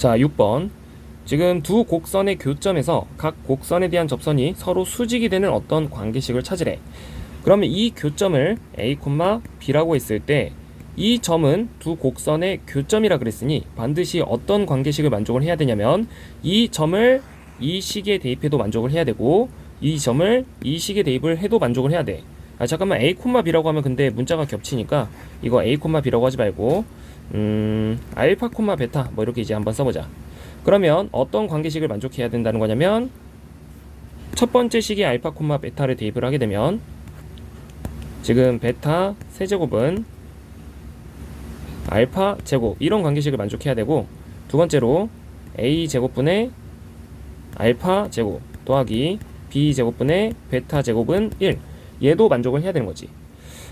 자, 6번. 지금 두 곡선의 교점에서 각 곡선에 대한 접선이 서로 수직이 되는 어떤 관계식을 찾으래. 그러면 이 교점을 A, B라고 했을 때 이 점은 두 곡선의 교점이라 그랬으니 반드시 어떤 관계식을 만족을 해야 되냐면 이 점을 이 식에 대입해도 만족을 해야 되고 이 점을 이 식에 대입을 해도 만족을 해야 돼. 아 잠깐만 A, B라고 하면 근데 문자가 겹치니까 이거 A, B라고 하지 말고 음 알파, 베타 뭐 이렇게 이제 한번 써보자. 그러면 어떤 관계식을 만족해야 된다는 거냐면 첫 번째 식이 알파, 베타를 대입을 하게 되면 지금 베타 세제곱은 알파 제곱 이런 관계식을 만족해야 되고 두 번째로 a 제곱분의 알파 제곱 더하기 b 제곱분의 베타 제곱은 1 얘도 만족을 해야 되는 거지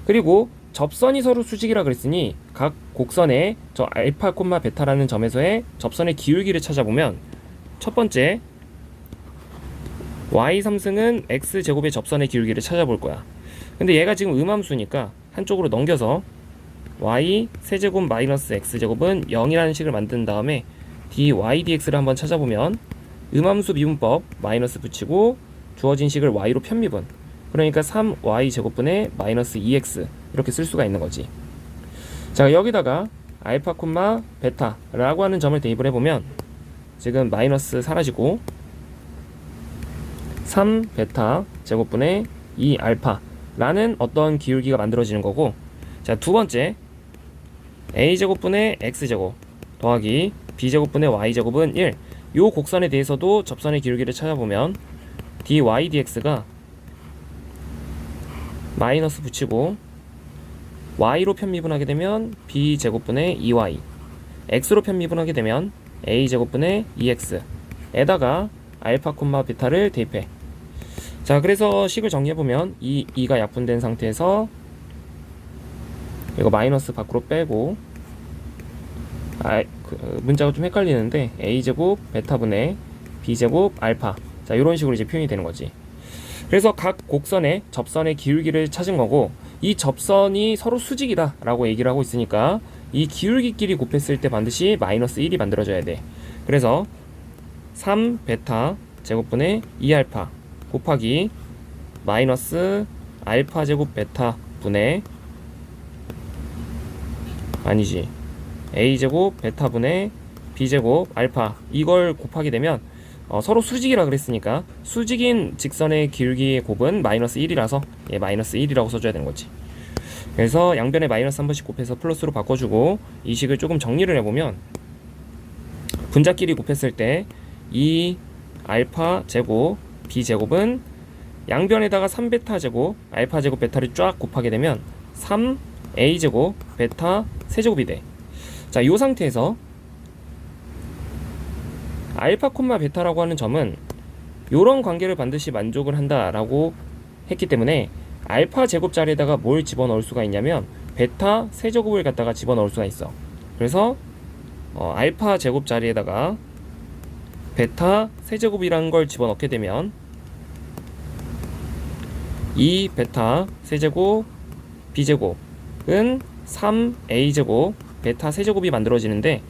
그리고 접선이 서로 수직이라 그랬으니 각 곡선에 저 알파 콤마 베타라는 점에서의 접선의 기울기를 찾아보면 첫 번째 y 3승은 x 제곱의 접선의 기울기를 찾아볼 거야. 근데 얘가 지금 음함수니까 한쪽으로 넘겨서 y 세제곱 마이너스 x제곱은 0이라는 식을 만든 다음에 dy dx를 한번 찾아보면 음함수 미분법 마이너스 붙이고 주어진 식을 y로 편미분. 그러니까 3y 제곱분의 마이너스 2x 이렇게 쓸 수가 있는 거지 자 여기다가 알파 콤마 베타라고 하는 점을 대입을 해보면 지금 마이너스 사라지고 3 베타 제곱분의 2 알파라는 어떤 기울기가 만들어지는 거고 자 두 번째 a제곱분의 x제곱 더하기 b제곱분의 y제곱은 1. 요 곡선에 대해서도 접선의 기울기를 찾아보면 dy dx가 마이너스 붙이고 y로 편미분하게 되면 b제곱분의 2y x로 편미분하게 되면 a제곱분의 2x 에다가 알파 콤마 베타를 대입해. 자 그래서 식을 정리해 보면 이 2가 약분된 상태에서 이거 마이너스 밖으로 빼고 아, 그, 문자가 좀 헷갈리는데 a제곱 베타분의 b제곱 알파. 자 이런 식으로 이제 표현이 되는 거지. 그래서 각 곡선의 접선의 기울기를 찾은 거고 이 접선이 서로 수직이다 라고 얘기를 하고 있으니까 이 기울기끼리 곱했을 때 반드시 마이너스 1이 만들어져야 돼. 그래서 3 베타 제곱분의 2 알파 곱하기 마이너스 알파 제곱 베타 분의 아니지. A제곱 베타 분의 b제곱 알파. 이걸 곱하게 되면 어, 서로 수직이라 그랬으니까 수직인 직선의 기울기의 곱은 마이너스 1이라서 예, 마이너스 1이라고 써줘야 되는 거지 그래서 양변에 마이너스 한 번씩 곱해서 플러스로 바꿔주고 이 식을 조금 정리를 해보면 분자끼리 곱했을 때 이 알파 제곱 b제곱은 양변에다가 3 베타 제곱 알파 제곱 베타를 쫙 곱하게 되면 3a 제곱 베타 세제곱이 돼. 자, 이 상태에서 알파 콤마 베타라고 하는 점은 이런 관계를 반드시 만족을 한다라고 했기 때문에 알파 제곱 자리에다가 뭘 집어넣을 수가 있냐면 베타 세제곱을 갖다가 집어넣을 수가 있어. 그래서 어, 알파 제곱 자리에다가 베타 세제곱이라는 걸 집어넣게 되면 이 베타 세제곱 b제곱은 3a제곱 베타 세제곱이 만들어지는데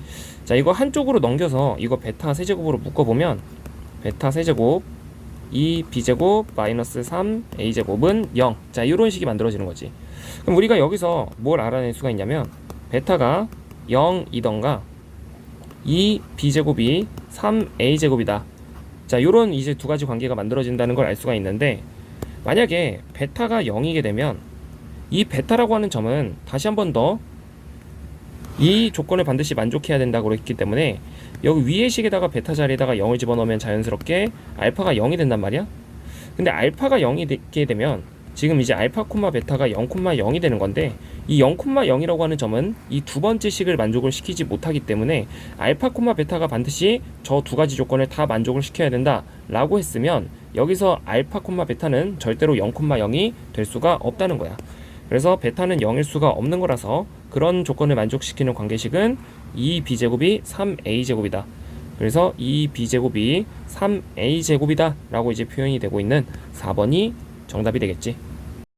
자 이거 한쪽으로 넘겨서 이거 베타 세제곱으로 묶어보면 베타 세제곱 2 b제곱 마이너스 3 a제곱은 0. 자 이런 식이 만들어지는 거지. 그럼 우리가 여기서 뭘 알아낼 수가 있냐면 베타가 0이던가 2 b제곱이 3a 제곱이다. 자 요런 이제 두 가지 관계가 만들어진다는 걸 알 수가 있는데 만약에 베타가 0이게 되면 이 베타라고 하는 점은 다시 한 번 더 이 조건을 반드시 만족해야 된다고 했기 때문에 여기 위의 식에다가 베타 자리에다가 0을 집어넣으면 자연스럽게 알파가 0이 된단 말이야. 근데 알파가 0이 되게 되면 지금 이제 알파 콤마 베타가 0 콤마 0이 되는 건데 이 0 콤마 0이라고 하는 점은 이 두 번째 식을 만족을 시키지 못하기 때문에 알파 콤마 베타가 반드시 저 두 가지 조건을 다 만족을 시켜야 된다라고 했으면 여기서 알파 콤마 베타는 절대로 0 콤마 0이 될 수가 없다는 거야. 그래서 베타는 0일 수가 없는 거라서 그런 조건을 만족시키는 관계식은 2b제곱이 3a제곱이다. 그래서 2b제곱이 3a제곱이다 라고 이제 표현이 되고 있는 4번이 정답이 되겠지.